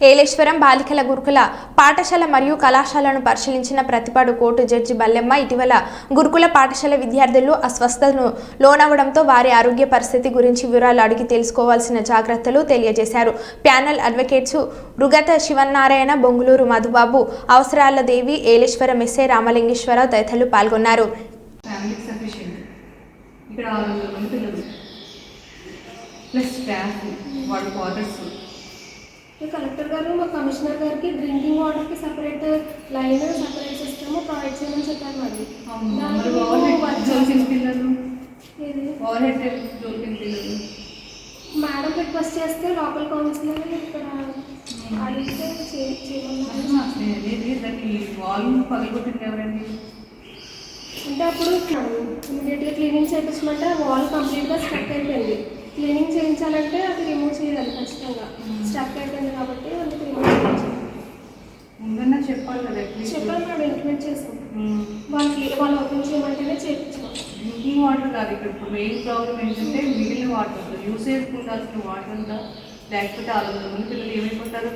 ఏలేశ్వరం బాలికల గురుకుల పాఠశాల మరియు కళాశాలను పరిశీలించిన ప్రతిపాడు కోర్టు జడ్జి బల్లెమ్మ ఇటీవల గురుకుల పాఠశాల విద్యార్థులు అస్వస్థతను లోనవడంతో వారి ఆరోగ్య పరిస్థితి గురించి వివరాలు అడిగి తెలుసుకోవాల్సిన జాగ్రత్తలు తెలియజేశారు. ప్యానెల్ అడ్వకేట్స్ రుగత శివనారాయణ బొంగులూరు మధుబాబు అవసరాల దేవి ఏలేశ్వరం ఎస్ఏ రామలింగేశ్వరరావు తదితరులు పాల్గొన్నారు. ప్లస్ స్టాఫ్ వాళ్ళ కలెక్టర్ గారు మా కమిషనర్ గారికి డ్రింకింగ్ వాటర్కి separate line separate system provide చేయమని చెప్పారు మరి. మేడం రిక్వెస్ట్ చేస్తే లోకల్ కౌన్సిలర్ ఇక్కడ అడిగితే చేయమన్నారు. ఎవరండి? అంటే అప్పుడు ఇమీడియట్గా క్లీనింగ్ చేయించమంటే వాల్ కంప్లీట్గా స్టక్ అయిపోయింది. క్లీనింగ్ చేయించాలంటే చేయాలి ఖచ్చితంగా. స్టక్ అయిపోయింది కాబట్టి అందుకు రిమూవ్ చేయించాలి ముందన్నా చెప్పాలి కదా చెప్పాలి మేడం ఇంప్లిమెంట్ చేసాం వాళ్ళకి వాళ్ళు ఓపెన్ చేయమంటేనే చేయించాం డ్రింకింగ్ వాటర్ కాదు ఇక్కడ ఇప్పుడు మెయిన్ ప్రాబ్లం ఏంటంటే మిగిలిన వాటర్ యూసేజ్ ఉండాల్సిన వాటర్ అంతా లేకపోతే ఆరు వందల మంది పిల్లలు ఏమైపోతారు?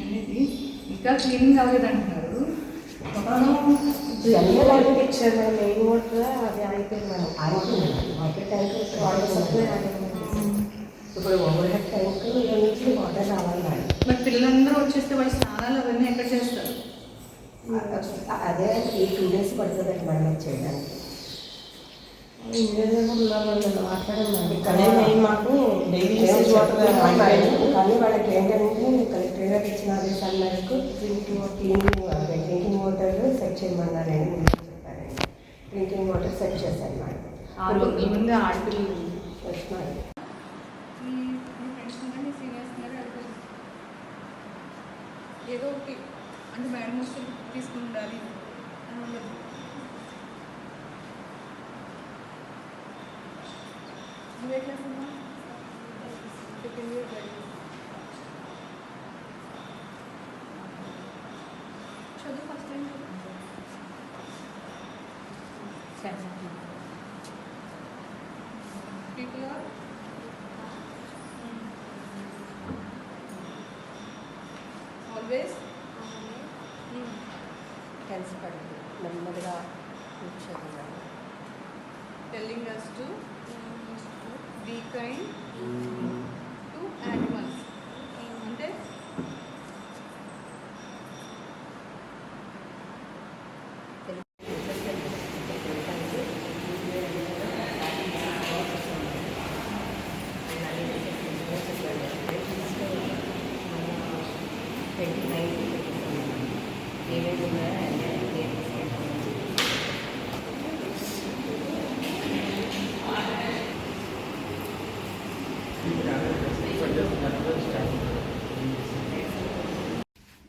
అనేది ఇంకా క్లీనింగ్ అవ్వలేదంటున్నారు జనరల్ వాటర్ ఇచ్చారు మేడం మెయిన్ వాటర్ అది అయిపోయింది madam water tank water supply ఇప్పుడు ఓవర్ హెడ్ ట్యాంక్ నుంచి వాటర్ రావాలి మేడం? పిల్లలందరూ వచ్చేస్తే వాళ్ళు స్నానాలు అవన్నీ ఎక్కడ చేస్తారు అదే ఈ టూ డేస్ పడుతుంది మేడం చేయడానికి ఇక్కడే మెయిన్ మాకు డైలీ వాటర్ కానీ వాళ్ళకి ఏంటంటే ఇచ్చిన ఆదేశాల మేరకు drinking cleaning drinking water set చేయమన్నారండి ముందు చెప్పారండి. డ్రింకింగ్ వాటర్ సెట్ చేశాను మేడం ఆరు వందల మంది ఆడపిల్లలు వస్తున్నారు ఏదో ఒకటి అంటే మేడం వస్తే తీసుకుని ఉండాలి అని ఉండదు. నువ్వే క్లాస్ అమ్మా? Second year time people are always కలిసి పడింది నెమ్మదిగా కూర్చోండి madam telling us to be twenty ఏమేమి ఉన్నాయో అన్నీ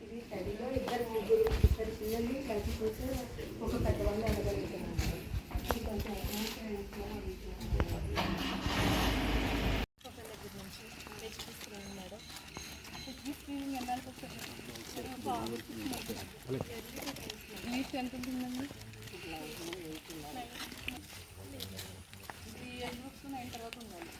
ఇది తడిలో ఇద్దరు ముగ్గురు ఇద్దరు పిల్లల్ని కలిసి చూస్తే ఒక పెద్దవాళ్ళు లీస్ట్ ఎంత ఉంటుందండి ఈ ఐదు బుక్స్ నైన్ తర్వాత ఉండాలి.